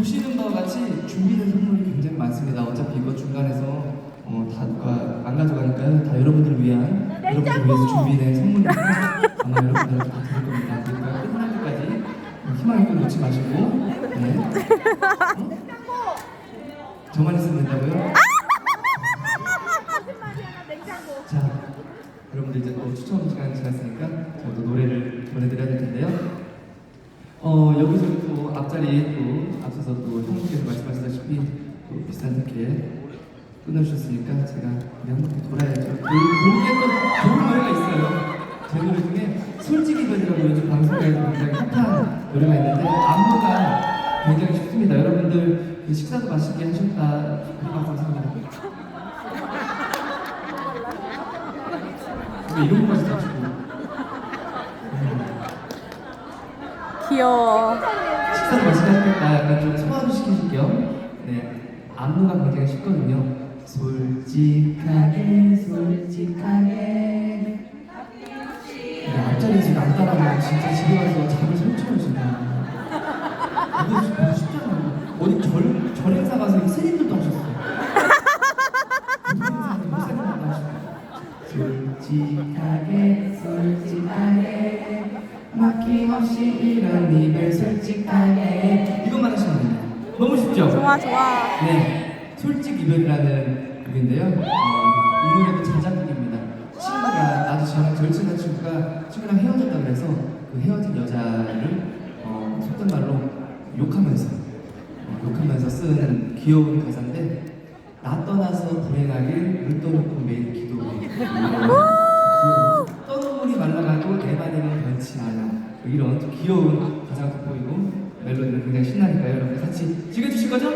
보시는 바와 같이 준비된 선물이 굉장히 많습니다. 어차피 이거 중간에서 어, 다 누가 안 가져가니까요. 다 여러분들을 위한 여러분들 위해서 준비된 선물이니까 아마 여러분들한테 다 드릴 겁니다. 그러니까 끝날 때까지 희망의 끈 놓지 마시고 네. 어? 저만 있으면 된다고요? 자, 여러분들 이제 또 추천 시간 지났으니까 저도 노래를 보내드려야 될 텐데요. 어 여기서 또 앞자리에 또 앞서서 또 형님께서 말씀하셨다시피 또 비슷한 특기에 끊어주셨으니까 제가 우리 한 바퀴 돌아야죠. 그 거기에 또 좋은 노래가 있어요. 제 노래 중에 솔직히 변이라고 요즘 방송에서 굉장히 핫한 노래가 있는데 안무가 굉장히 쉽습니다. 여러분들 그 식사도 맛있게 하셨다. 아, 감사합니다. 왜 이런 것까지 다 주고 귀여워. 맛있게 하셨겠다. 약간 좀 소화도 시키실 겸네 안무가 굉장히 쉽거든요. 솔직하게 솔직하게. 네, 앞자리 지금 안 따라하면 진짜 집에 가서 잠을 진짜 이거 진짜 쉽잖아요. 어디 절, 절 행사 가서 이 스님들도 하셨어요. 무슨 행사인지 못 생각도 하시고 솔직하게 없이 이런 이별 솔직하게. 이것만 하시면 됩니다. 너무 쉽죠? 좋아, 좋아. 네. 솔직 이별이라는 곡인데요. 어, 이 노래도 자작곡입니다. 친구가 아주 저랑 절친한 친구가 친구랑 헤어졌다 그래서 그 헤어진 여자를 어, 속된 말로 욕하면서 어, 욕하면서 쓴 귀여운 가사인데 나 떠나서 불행하길 물 떠놓고 매일 기도해 떠눈물이 말라가도 내 반응은 변치 않아. 뭐 이런 좀 귀여운 가사가 돋보이고 멜로디는 굉장히 신나니까요 여러분 같이 즐겨주실 거죠?